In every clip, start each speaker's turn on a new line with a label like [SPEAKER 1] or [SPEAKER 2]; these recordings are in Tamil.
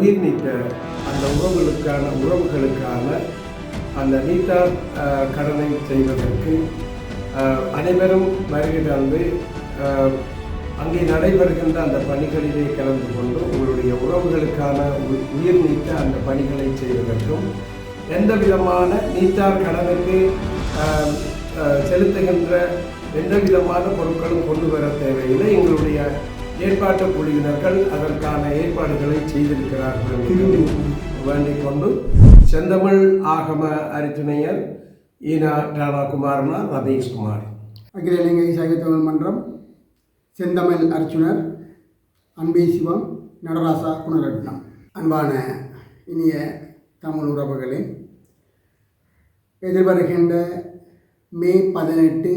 [SPEAKER 1] உயிர் நீத்த அந்த உறவுகளுக்கான உறவுகளுக்கான அந்த நீத்தா கடனை செய்வதற்கு அஹ், அனைவரும் வருகை தந்து அங்கே நடைபெறுகின்ற அந்த பணிகளிலே கலந்து கொண்டு உங்களுடைய உறவுகளுக்கான உயிர் நீத்த அந்த பணிகளை செய்வதற்கும் எந்த விதமான நீத்தார் கடனுக்கு அஹ், செலுத்துகின்ற எந்த விதமான பொருட்களும் கொண்டு வர தேவையில்லை. எங்களுடைய ஏற்பாட்டு குழுவினர்கள் அதற்கான ஏற்பாடுகளை செய்திருக்கிறார்கள் என்று வேண்டிக் கொண்டு செந்தமிழ் ஆகம அரித்துணையர் ஈனா ராணாகுமார்னா ரதீஷ்குமார்.
[SPEAKER 2] அகில இலங்கை சைவ தமிழ் மன்றம் செந்தமிழ் அர்ச்சுனர் அன்பே சிவம் நடராசா குணரட்னம். அன்பான இனிய தமிழ் உறவுகளே எதிர்வருகின்ற மே பதினெட்டு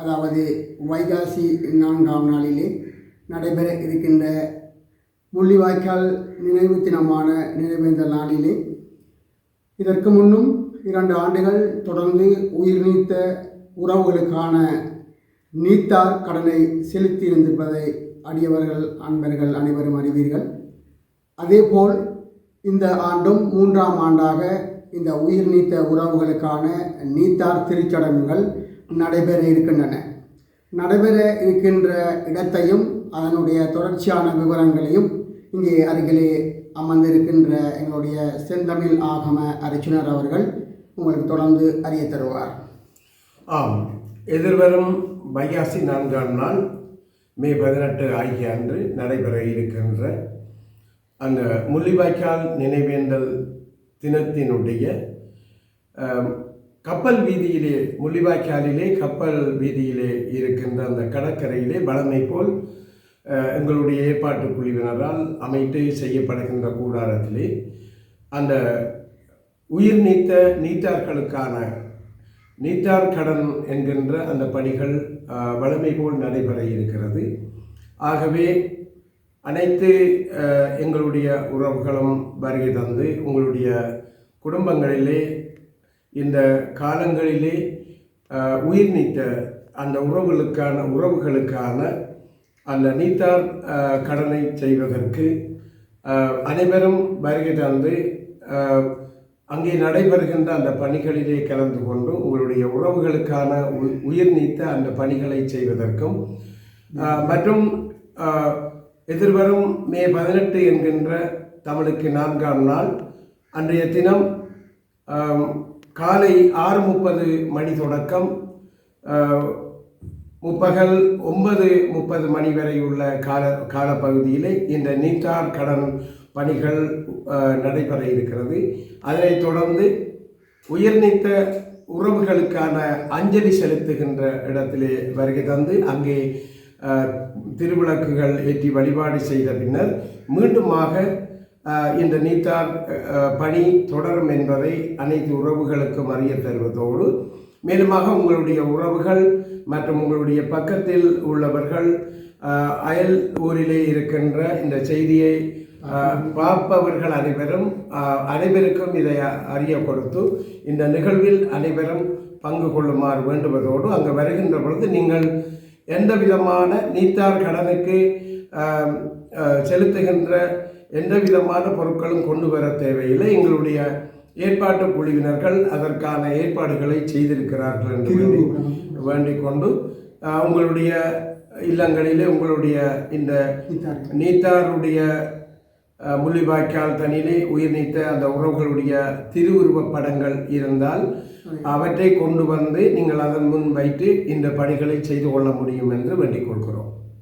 [SPEAKER 2] அதாவது வைகாசி நான்காம் நாளிலே நடைபெற இருக்கின்ற முள்ளிவாய்க்கால் நினைவு தினமான நினைவேந்த நாளிலே. இதற்கு முன்னும் இரண்டு ஆண்டுகள் தொடர்ந்து உயிர் நீத்த உறவுகளுக்கான நீத்தார் கடனை செலுத்தியிருந்திருப்பதை அடியவர்கள் அன்பர்கள் அனைவரும் அறிவீர்கள். அதேபோல் இந்த ஆண்டும் மூன்றாம் ஆண்டாக இந்த உயிர் நீத்த உறவுகளுக்கான நீத்தார் திருச்சடங்குகள் நடைபெற இருக்கின்றன. நடைபெற இருக்கின்ற இடத்தையும் அதனுடைய தொடர்ச்சியான விவரங்களையும் இங்கே அருகிலே அமர்ந்திருக்கின்ற எங்களுடைய செந்தமிழ் ஆகம அரிச்சுனர் அவர்கள் உங்களுக்கு தொடர்ந்து அறிய தருவார்.
[SPEAKER 1] ஆம். எதிர்வரும் வைகாசி நான்காம் நாள் மே பதினெட்டு ஆகிய அன்று நடைபெற இருக்கின்ற அந்த முள்ளிவாய்க்கால் நினைவேந்தல் தினத்தினுடைய கப்பல் வீதியிலே முள்ளிவாய்க்காலிலே கப்பல் வீதியிலே இருக்கின்ற அந்த கடற்கரையிலே வளமை போல் எங்களுடைய ஏற்பாட்டு குழுவினரால் அமைத்து செய்யப்படுகின்ற கூடாரத்திலே அந்த உயிர் நீத்த நீத்தார்களுக்கான நீத்தார் கடன் என்கின்ற அந்த பணிகள் வளமை போல் நடைபெற இருக்கிறது. ஆகவே அனைத்து எங்களுடைய உறவுகளும் வருகை தந்து உங்களுடைய குடும்பங்களிலே இந்த காலங்களிலே உயிர் நீத்த அந்த உறவுகளுக்கான உறவுகளுக்கான அந்த நீத்தார் கடனை செய்வதற்கு அனைவரும் வருகை தந்து அங்கே நடைபெறுகின்ற அந்த பணிகளிலே கலந்து கொண்டு உங்களுடைய உறவுகளுக்கான உ- உயிர் நீத்த அந்த பணிகளை செய்வதற்கும் மற்றும் எதிர்வரும் மே பதினெட்டு என்கின்ற தமிழுக்கு நான்காம் நாள் அன்றைய தினம் காலை ஆறு முப்பது மணி தொடக்கம் முப்பகல் ஒன்பது முப்பது மணி வரை உள்ள கால காலப்பகுதியிலே இந்த நீட்டார் கடன் பணிகள் நடைபெற இருக்கிறது. அதனைத் தொடர்ந்து உயர்நீத்த உறவுகளுக்கான அஞ்சலி செலுத்துகின்ற இடத்திலே வருகை தந்து அங்கே திருவிளக்குகள் ஏற்றி வழிபாடு செய்த பின்னர் மீண்டுமாக இந்த நீத்தார் பணி தொடரும் என்பதை அனைத்து உறவுகளுக்கும் அறிய தருவதோடு மேலுமாக உங்களுடைய உறவுகள் மற்றும் உங்களுடைய பக்கத்தில் உள்ளவர்கள் அயல் ஊரிலே இருக்கின்ற இந்த செய்தியை பார்ப்பவர்கள் அனைவரும் அனைவருக்கும் இதை அறிய கொடுத்து இந்த நிகழ்வில் அனைவரும் பங்கு கொள்ளுமாறு வேண்டுவதோடு அங்கு வருகின்ற பொழுது நீங்கள் எந்த விதமான நீத்தார் கடனுக்கு செலுத்துகின்ற எந்த விதமான பொருட்களும் கொண்டு வர தேவையில்லை. எங்களுடைய ஏற்பாட்டு குழுவினர்கள் அதற்கான ஏற்பாடுகளை செய்திருக்கிறார்கள் என்று வேண்டி வேண்டிக் கொண்டு உங்களுடைய இல்லங்களிலே உங்களுடைய இந்த
[SPEAKER 2] நீத்தார்
[SPEAKER 1] நீத்தாருடைய முள்ளிவாய்க்கால் தனியிலே உயிர் நீத்த அந்த உறவுகளுடைய திருவுருவப் படங்கள் இருந்தால் அவற்றை கொண்டு வந்து நீங்கள் அதன் முன் வைத்து இந்த பணிகளை செய்து கொள்ள முடியும் என்று வேண்டிக் கொள்கிறோம்.